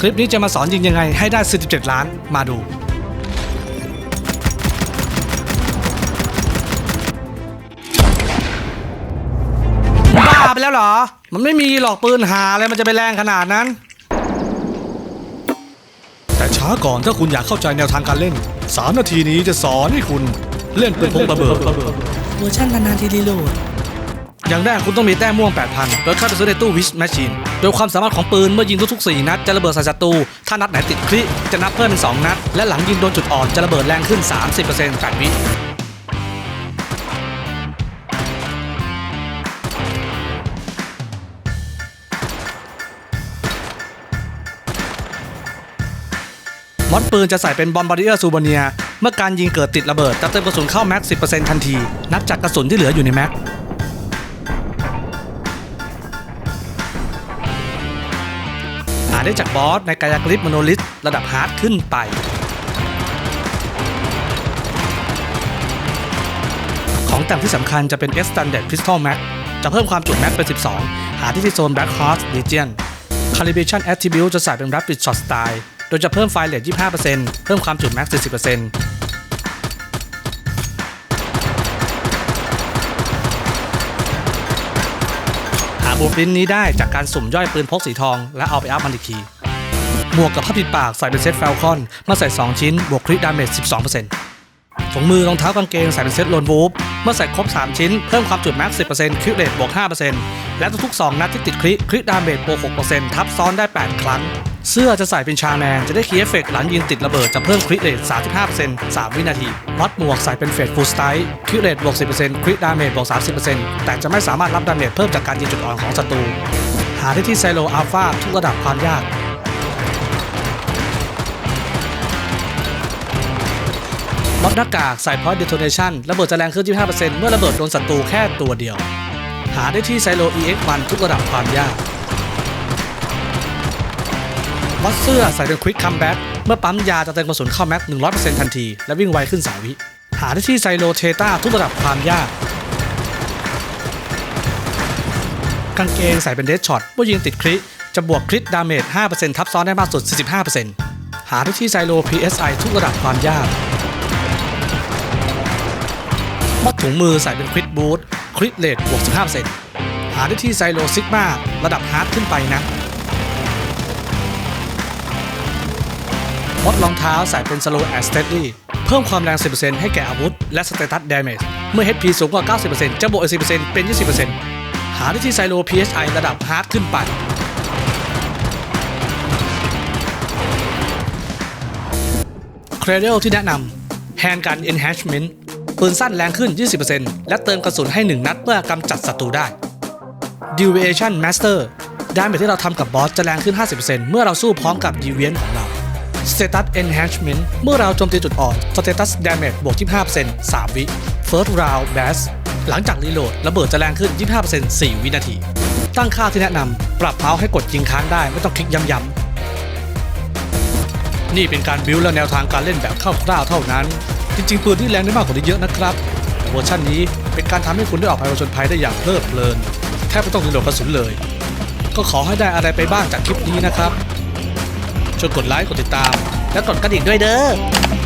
คลิปนี้จะมาสอนยิงยังไงให้ได้ 47 ล้าน มาดู บ้าไปแล้วเหรอ มันไม่มีหรอกปืนหาอะไรมันจะไปแรงขนาดนั้น แต่ช้าก่อนถ้าคุณอยากเข้าใจแนวทางการเล่น 3 นาทีนี้จะสอนให้คุณเล่นปืนพกระเบิดเวอร์ชันนานๆทีรีโหลดอย่างแรกคุณต้องมีแต้มม่วง 8,000โดยเข้าไปซื้อในตู้วิชแมชชีน โดยความสามารถของปืนเมื่อยิงทุกๆ 4 นัดจะระเบิดใส่ศัตรู ถ้านัดไหนติดคริจะนับเพิ่มเป็น 2 นัด และหลังยิงโดนจุดอ่อนจะระเบิดแรงขึ้น 30% 8วิมอดปืนจะใส่เป็นบอมบาร์ดิเออร์ซูบเนีย เมื่อการยิงเกิดติดระเบิดจะเติมกระสุนเข้าแม็กซ์10%ทันที นับจากกระสุนที่เหลืออยู่ในแม็กาได้จากบอสในกายกริปมโนลิสระดับฮาร์ดขึ้นไป ของแต่งที่สำคัญจะเป็น Extended Pistol Mag จะเพิ่มความจุแม็กเป็น 12 หาที่ที่โซน Black Horse Legion Calibration Attribute จะใส่เป็น Rapid Shot Style โดยจะเพิ่มไฟเลท25%เพิ่มความจุแม็ก40% บูปรินนี้ได้จากการสุ่มย่อยปืนพกสีทองและเอาไปอัพมันอีกทีหมวกกับผ้าปิดปากใส่เป็นเซตแฟลคอนเมื่อใส่ 2 ชิ้น บวกคริดาเมจ 12%ถุงมือรองเท้ากางเกงใส่เป็นเซตโลนวูฟเมื่อใส่ครบ 3 ชิ้น เพิ่มความจุดแม็กซ์10%คริเรทบวก 5%และทุกๆ 2 นัดที่ติดคริคริดาเมจบวก6%ทับซ้อนได้ 8 ครั้ง เสื้อจะใส่เป็นชาแมน จะได้คีย์เอฟเฟกต์หลังยิงติดระเบิดจะเพิ่มคริเรท35% 3 วินาทีน็อตหมวกใส่เป็นเฟสฟูลสไตล์คริเรทบวก 10%คริดาเมจบวก 30%แต่จะไม่สามารถรับดาเมจเพิ่มจากการยิงจุดอ่อนของศัตรู หาได้ที่ไซโลอัลฟาทุกระดับความยากม็อดหน้ากากใส่พอยต์เดโทเนชันระเบิดจะแรงขึ้น 25%เมื่อระเบิดโดนศัตรูแค่ตัวเดียว หาได้ที่ไซโล EX1 ทุกระดับความยาก อดเสื้อใส่เป็นควิกคัมแบ็กเมื่อปั๊มยาจะเติมกระสุนเข้าแม็ก 100%ทันที และวิ่งไวขึ้น3วิ หาได้ที่ไซโลเทต้าทุกระดับความยากกางเกงใส่เป็นเด d ช็อตเมื่อยิงติดคริจะบวกคริดดาเมจ 5%ทับซ้อนได้มากสุด 45%หาได้ที่ไซโล PSI ทุกระดับความยากมัดถุงมือใส่เป็นควิดบูทคริดเลทบวก 15%หาได้ที่ไซโลซิกมาระดับฮาร์ดขึ้นไปนะ มดรองเท้าใส่เป็น Slow and Steady เพิ่มความแรง 10%ให้แก่อาวุธ และสเตตัส Damage เมื่อ HP สูงกว่า 90%จะบวกอีก10%เป็น 20%หาได้ที่ไซโล PSI ระดับฮาร์ดขึ้นไปเครเดลที่แนะนำ Hand Gun Enhancement ปืนสั้นแรงขึ้น 20%และเติมกระสุนให้ 1 นัดเมื่อกำจัดศัตรูได้ Deviation Master ดาเมจที่เราทำกับบอสจะแรงขึ้น 50%เมื่อเราสู้พร้อมกับ Deviant ของเรา Status Enhancement เมื่อเราโจมตีจุดอ่อน Status Damage บวก 25% 3 วิ First Round Blast หลังจากรีโหลดระเบิดจะแรงขึ้น 25% 4 วินาที ตั้งค่าที่แนะนำ ปรับเมาส์ให้กดยิงค้างได้ไม่ต้องคลิกย้ำๆ นี่เป็นการบิวและแนวทางการเล่นแบบคร่าวๆเท่านั้น จริงๆปืนที่แรงได้มากกว่านี้เยอะนะครับเวอร์ชันนี้เป็นการทำให้คุณได้ออกไปผจญภัยได้อย่างเพลิดเพลิน แทบไม่ต้องรีโหลดกระสุนเลย ก็ขอให้ได้อะไรไปบ้างจากคลิปนี้นะครับ ช่วยกดไลค์กดติดตาม และกดกระดิ่งด้วยเด้อ